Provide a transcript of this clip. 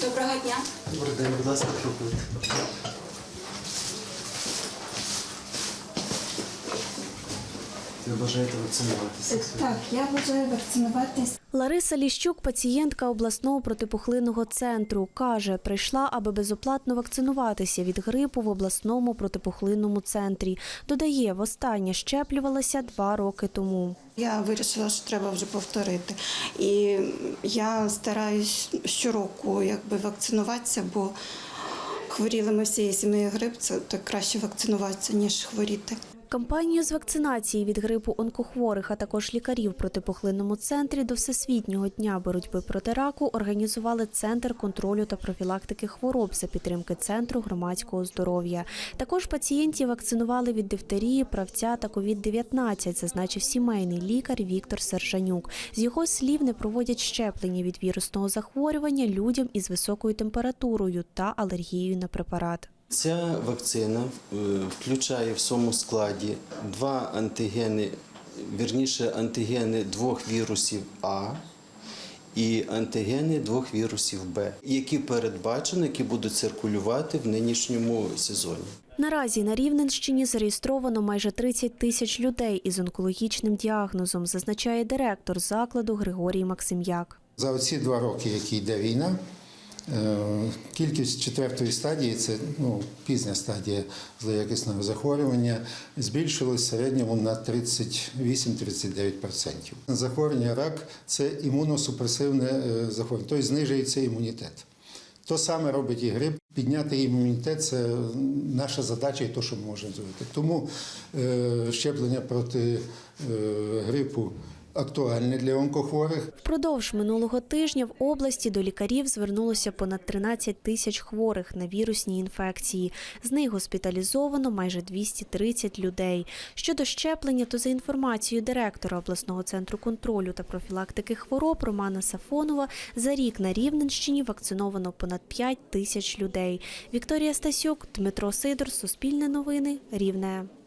Доброго дня. Добрий день, будь ласка, проходьте. Ви бажаєте вакцинуватися? Так, я бажаю вакцинуватись. Лариса Ліщук, пацієнтка обласного протипухлинного центру, каже, прийшла, аби безоплатно вакцинуватися від грипу в обласному протипухлинному центрі. Додає, востаннє щеплювалася два роки тому. Я вирішила, що треба вже повторити. І я стараюсь щороку якби вакцинуватися, бо хворіли ми всією сім'єю грип, це то краще вакцинуватися, ніж хворіти. Кампанію з вакцинації від грипу онкохворих, а також лікарів протипухлинному центрі до Всесвітнього дня боротьби проти раку організували Центр контролю та профілактики хвороб за підтримки Центру громадського здоров'я. Також пацієнтів вакцинували від дифтерії, правця та COVID-19, зазначив сімейний лікар Віктор Сержанюк. З його слів не проводять щеплення від вірусного захворювання людям із високою температурою та алергією на препарат. Ця вакцина е, включає в своєму складі два антигени, вірніше антигени двох вірусів А і антигени двох вірусів Б, які передбачені, які будуть циркулювати в нинішньому сезоні. Наразі на Рівненщині зареєстровано майже 30 тисяч людей із онкологічним діагнозом, зазначає директор закладу Григорій Максим'як. За оці два роки, які йде війна, кількість четвертої стадії, це ну, пізня стадія злоякісного захворювання, збільшилась в середньому на 38-39%. Захворювання рак це імуносупресивне е, захворювання, тобто знижується імунітет. То саме робить і грип. Підняти імунітет це наша задача і те, що ми можемо зробити. Тому е, щеплення проти е, грипу актуальне для онкохворих. Впродовж минулого тижня в області до лікарів звернулося понад 13 тисяч хворих на вірусні інфекції. З них госпіталізовано майже 230 людей. Щодо щеплення, то за інформацією директора обласного центру контролю та профілактики хвороб Романа Сафонова, за рік на Рівненщині вакциновано понад 5 тисяч людей. Вікторія Стасюк, Дмитро Сидор, Суспільне новини, Рівне.